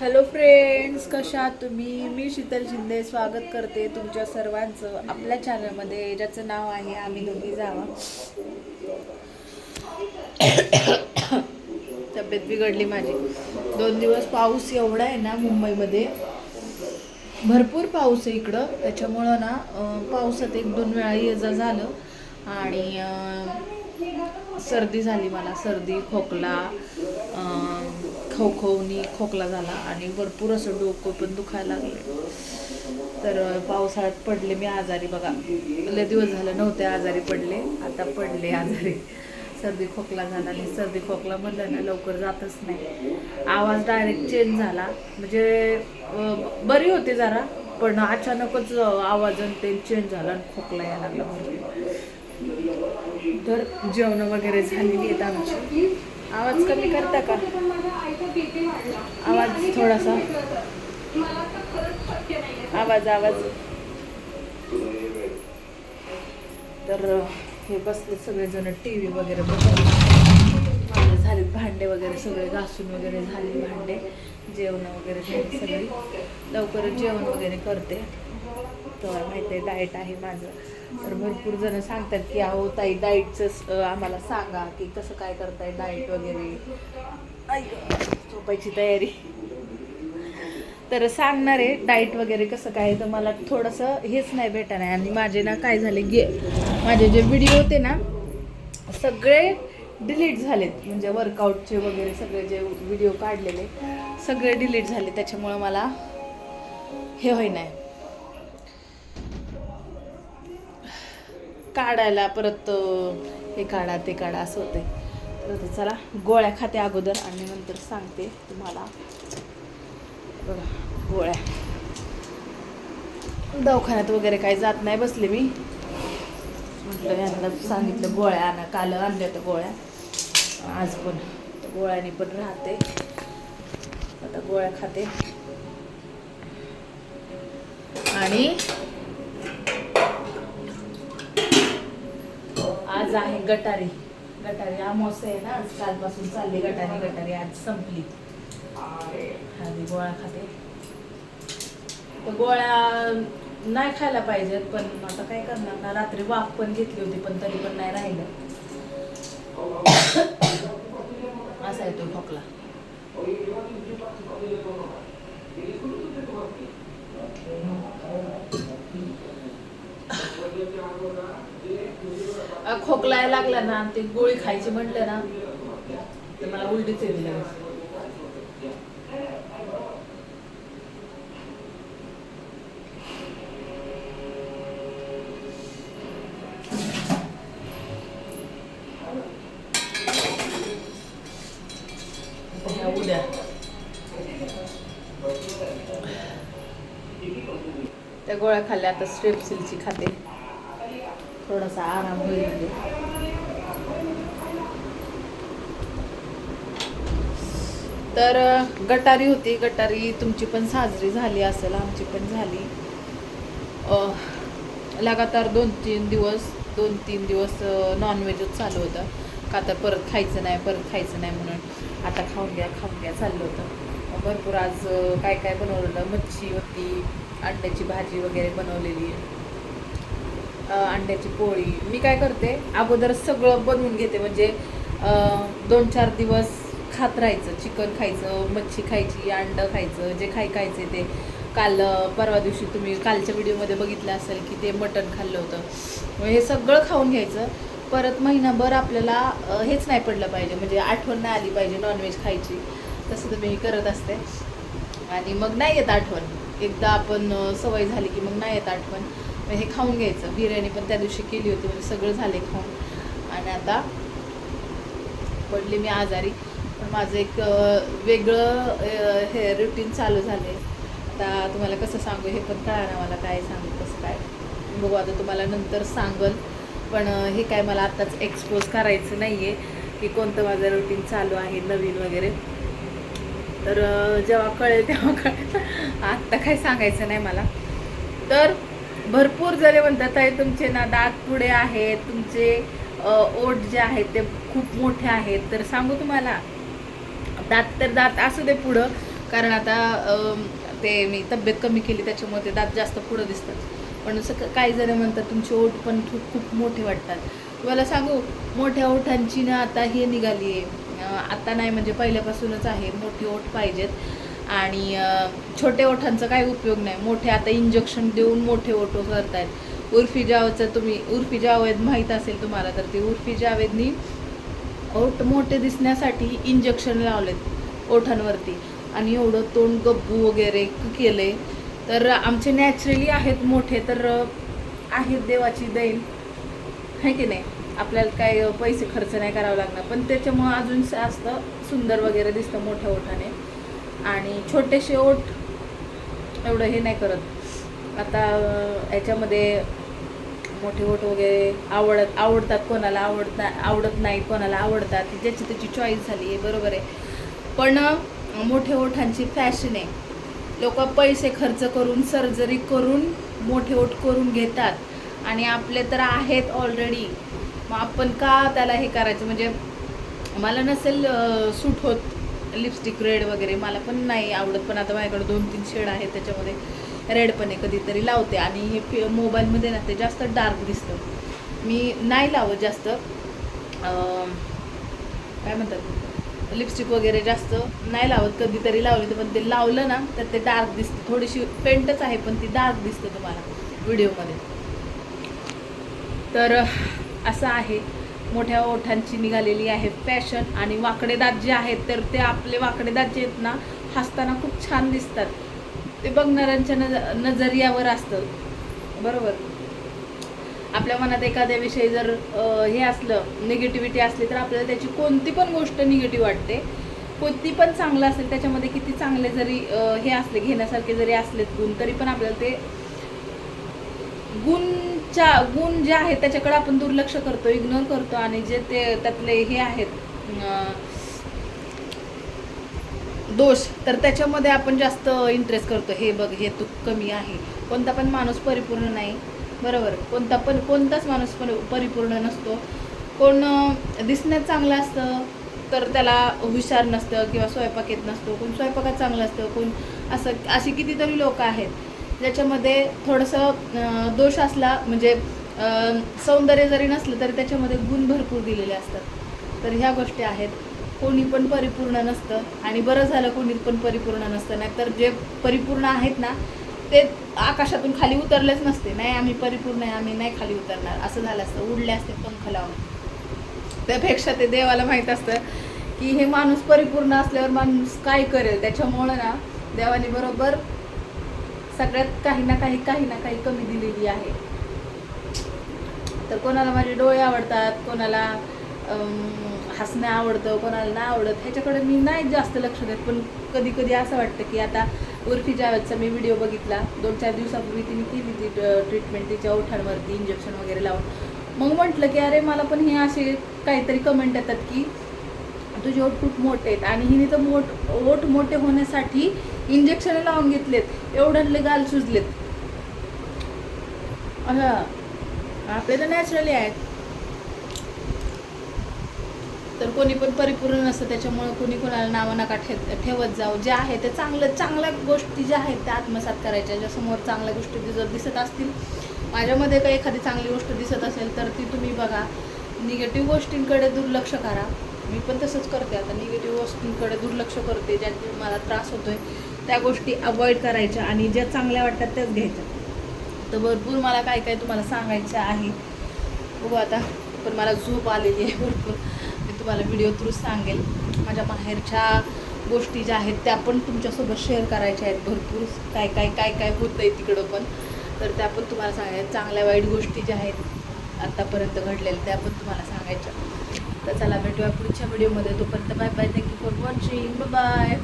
Hello friends कशा तुम्ही? मी शीतल शिंदे. स्वागत करते तुमच्या सर्वांचं आपल्या चॅनलमध्ये ज्याचं नाव आहे आम्ही दोघी जावा. तब्येत बिघडली माझी. दोन दिवस पाऊस एवढा आहे ना मुंबईमध्ये. भरपूर पाऊस आहे इकडं. त्याच्यामुळं ना पावसात एक दोन वेळा ये जा झालं. आणि सर्दी झाली मला. सर्दी खोकला अं, खवखवणी खोकला झाला आणि भरपूर असं डोकं पण दुखायला लागलं. तर पावसाळ्यात पडले मी आजारी बघा. लय दिवस झालं नव्हते आजारी पडले. आता पडले आजारी. सर्दी खोकला झाला आणि सर्दी खोकला म्हणलं ना लवकर जातच नाही. आवाज डायरेक्ट चेंज झाला. म्हणजे बरी होती जरा पण अचानकच आवाज आणि ते चेंज झाला आणि खोकला यायला लागला. तर जेवणं वगैरे झालेली आहेत आमची. आवाज कमी करता का? आवाज थोडासा. आवाज आवाज. तर हे बसले सगळेजण टी व्ही वगैरे बघत. झाले भांडे वगैरे सगळे घासून वगैरे झाले भांडे जेवण वगैरे सगळे सगळी. लवकरच जेवण वगैरे करते. तर माहिती आहे डाएट आहे माझं. तर भरपूर जण सांगतात की अहो ताई डाएटचं आम्हाला सांगा की कसं काय करताय डाएट वगैरे. ऐक झोपायची तयारी. तर सांगणार आहे डाईट वगैरे कसं काय तर मला थोडंसं हेच नाही भेटणार आहे. आणि माझे ना काय झाले गे माझे जे व्हिडिओ होते ना सगळे डिलीट झालेत. म्हणजे वर्कआउटचे वगैरे सगळे जे व्हिडिओ काढलेले सगळे डिलीट झाले. त्याच्यामुळं मला हे होई नाही काढायला परत हे काढा ते काढा असं होते तर चला गोळ्या खाते अगोदर आणि नंतर सांगते तुम्हाला. बघा गोळ्या. दवाखान्यात वगैरे काही जात नाही बसले मी. म्हटलं यांना सांगितलं गोळ्या आणा काल आणल्या होत्या गोळ्या. आज पण. गोळ्याने पण राहते. आता गोळ्या खाते. आणि आज आहे गटारी. गटारी अमावस्या आहे ना आज कालपासून चालली गटारी गटारी आज संपली. आधी गोळ्या खाते. तर गोळ्या नाही खायला पाहिजेत पण आता काय करणार ना रात्री वाफ पण घेतली होती पण तरी पण नाही राहिलं. असा आहे तो खोकला. अ, खोकलायला लागला ना ते गोळी खायची म्हटलं ना तर मला उलटीच येते उद्या. त्या गोळ्या खाल्ल्या आता स्ट्रेपसिलची खाते. थोडासा आराम होईल म्हणजे. तर गटारी होती. गटारी तुमची पण साजरी झाली असेल आमची पण झाली. लगातार दोन तीन दिवस दोन तीन दिवस नॉनव्हेजच चालू होतं. का तर परत खायचं नाही परत खायचं नाही म्हणून. आता खाऊन घ्या खाऊन घ्या चाललं होतं. भरपूर आज काय काय बनवलेलं मच्छी होती अंड्याची भाजी वगैरे बनवलेली. आहे अंड्याची पोळी. मी काय करते अगोदर सगळं बनवून घेते. म्हणजे दोन चार दिवस खात राहायचं. चिकन खायचं मच्छी खायची अंडं खायचं जे खाय खायचे ते. काल परवा दिवशी तुम्ही कालच्या व्हिडिओमध्ये बघितलं असेल की ते मटण खाल्लं होतं. मग हे सगळं खाऊन घ्यायचं. परत महिनाभर आपल्याला हेच नाही पडलं पाहिजे. म्हणजे आठवण नाही आली पाहिजे नॉनव्हेज खायची. तसं तुम्ही करत असते. आणि मग नाही येत आठवण. एकदा आपण सवय झाली की मग नाही येत आठवण. हे खाऊन घ्यायचं. बिर्याणी पण त्या दिवशी केली होती म्हणजे सगळं झाले खाऊन. आणि आता पडले मी आजारी. पण माझं एक वेगळं हे रुटीन चालू झाले आता तुम्हाला कसं सांगू हे पण कळणार ना मला काय सांगू कसं काय. बघू आता तुम्हाला नंतर सांगल पण हे काय मला आत्ताच एक्सपोज करायचं नाही आहे की कोणतं माझं रुटीन चालू आहे नवीन वगैरे. तर जेव्हा कळेल तेव्हा कळेल. आत्ता काय सांगायचं नाही मला. तर भरपूर जरी म्हणतात आहे तुमचे ना दात पुढे आहेत तुमचे ओठ जे आहेत ते खूप मोठे आहेत. तर सांगू तुम्हाला दात तर दात असू दे पुढं कारण आता ते मी तब्येत कमी केली त्याच्यामुळे ते दात जास्त पुढं दिसतात. पण असं काही जण म्हणतात तुमचे ओठ पण खूप खूप मोठे वाटतात. तुम्हाला सांगू मोठ्या ओठांची ना आता हे निघाली आहे आता नाही म्हणजे पहिल्यापासूनच आहे मोठी ओठ पाहिजेत. आणि छोटे ओठांचा काही उपयोग नाही. मोठे आता इंजेक्शन देऊन मोठे ओठ करतायत उर्फी जावेदचं तुम्ही उर्फी जावेद माहीत असेल तुम्हाला तर ते उर्फी जावेदनी ओठ मोठे दिसण्यासाठी इंजेक्शन लावलेत ओठांवरती. आणि एवढं तोंड गब्बू वगैरे केले तर आमचे नॅचरली आहेत मोठे तर आहेत देवाची दैन आहे की नाही? आपल्याला काय पैसे खर्च नाही करावं लागणार. पण त्याच्यामुळं अजून जास्त सुंदर वगैरे दिसतं मोठ्या ओठाने. आणि छोटेसे ओट एवढं हे नाही करत. आता याच्यामध्ये मोठे ओट वगैरे आवडत आवडतात कोणाला आवडत आवडत नाही कोणाला आवडतात. ज्याची त्याची चॉईस झाली आहे बरोबर आहे. पण मोठे ओठांची फॅशन आहे. लोक पैसे खर्च करून सर्जरी करून मोठे ओठ करून घेतात. आणि आपले तर आहेत ऑलरेडी मग आपण का त्याला हे करायचं? म्हणजे मला नसेल सूट होत. लिपस्टिक रेड वगैरे मला पण नाही आवडत पण आता माझ्याकडे दोन तीन शेड आहेत त्याच्यामध्ये रेड पण आहे कधीतरी लावते. आणि हे फि मोबाईलमध्ये ना ते जास्त डार्क दिसतं. मी नाही लावत जास्त. काय म्हणतात? लिपस्टिक वगैरे जास्त नाही लावत कधीतरी लावली तर पण ते लावलं ना तर ते डार्क दिसतं. थोडीशी पेंटच आहे पण ती डार्क दिसते तुम्हाला व्हिडिओमध्ये तर असं आहे. मोठ्या ओठांची निघालेली आहे. फॅशन आणि वाकडे दात जे आहेत तर ते आपले वाकडे दात जे आहेत ना हसताना खूप छान दिसतात. ते बघणाऱ्यांच्या नज नजरियावर असतं. बरोबर? आपल्या मनात एखाद्याविषयी जर हे असलं निगेटिव्हिटी असली तर आपल्याला त्याची कोणती पण गोष्ट निगेटिव्ह वाटते. कोणती पण चांगलं असेल त्याच्यामध्ये किती चांगले जरी हे असले घेण्यासारखे जरी असलेत गुण तरी पण आपल्याला ते गुण गुणच्या गुण जे आहेत त्याच्याकडे आपण दुर्लक्ष करतो इग्नोर करतो आणि जे ते त्यातले हे आहेत दोष तर त्याच्यामध्ये आपण जास्त इंटरेस्ट करतो. हे बघ हे तू कमी आहे. कोणता पण माणूस परिपूर्ण नाही. बरोबर? कोणता पण कोणताच माणूस पण परिपूर्ण नसतो. कोण दिसण्यात चांगलं असतं तर त्याला हुशार नसतं किंवा स्वयंपाक येत नसतो. कोण स्वयंपाकात चांगलं असतं कोण असं अशी कितीतरी लोक आहेत. ज्याच्यामध्ये थोडंसं दोष असला म्हणजे सौंदर्य जरी नसलं तरी त्याच्यामध्ये गुण भरपूर दिलेले असतात. तर ह्या गोष्टी आहेत. कोणी पण परिपूर्ण नसतं आणि बरं झालं कोणी पण परिपूर्ण नसतं. नाहीतर जे परिपूर्ण आहेत ना ते आकाशातून खाली उतरलेच नसते. नाही आम्ही परिपूर्ण आहे आम्ही नाही खाली उतरणार. असं झालं असतं. उडले असते पंख लावून. त्यापेक्षा ते देवाला माहीत असतं की हे माणूस परिपूर्ण असल्यावर माणूस काय करेल? त्याच्यामुळं ना देवाने बरोबर सगळ्यात काही ना काही काही ना काही कमी दिलेली आहे. तर कोणाला माझे डोळे आवडतात कोणाला हसणं आवडतं कोणाला नाही आवडत ह्याच्याकडे मी नाही जास्त लक्ष देत. पण कधी कधी असं वाटतं की आता उर्फी जावेदचा मी व्हिडिओ बघितला. दोन चार दिवसापूर्वी तिने केली ती ट्रीटमेंट तिच्या ओठांवरती इंजेक्शन वगैरे लावून. मग म्हटलं की अरे मला पण हे असे काहीतरी कमेंट येतात की तुझे ओठ खूप मोठे आहेत. आणि हिने तर मोठ ओठ मोठे होण्यासाठी इंजेक्शन लावून घेतलेत एवढ्यातले गाल सुजलेत. असं आपले तर नॅचरली आहेत. तर कोणी पण परिपूर्ण नसतं त्याच्यामुळे कोणी कोणाला नावं नका ठे ठेवत जाऊ. जे आहे ते चांगलं चांगल्या गोष्टी ज्या आहेत त्या आत्मसात करायच्या. ज्या समोर चांगल्या गोष्टी जर दिसत असतील. माझ्यामध्ये काही एखादी चांगली गोष्ट दिसत असेल तर ती तुम्ही बघा. निगेटिव्ह गोष्टींकडे दुर्लक्ष करा. मी पण तसंच करते. आता निगेटिव्ह वस्तूंकडे दुर्लक्ष करते ज्यात मला त्रास होतोय त्या गोष्टी अवॉइड करायच्या आणि ज्या चांगल्या वाटतात त्याच घ्यायच्या. तर भरपूर मला काय काय तुम्हाला सांगायचं आहे बघू आता. पण मला झोप आलेली आहे भरपूर. मी तुम्हाला व्हिडिओ थ्रू सांगेल. माझ्या बाहेरच्या गोष्टी ज्या आहेत त्या पण तुमच्यासोबत शेअर करायच्या आहेत भरपूर. काय काय काय काय होतं आहे तिकडं पण. तर त्या पण तुम्हाला सांगायच्या. चांगल्या वाईट गोष्टी ज्या आहेत आत्तापर्यंत घडलेल्या त्या पण तुम्हाला सांगायच्या. तर चला भेटूया पुढच्या व्हिडिओमध्ये तोपर्यंत bye bye thank you for watching bye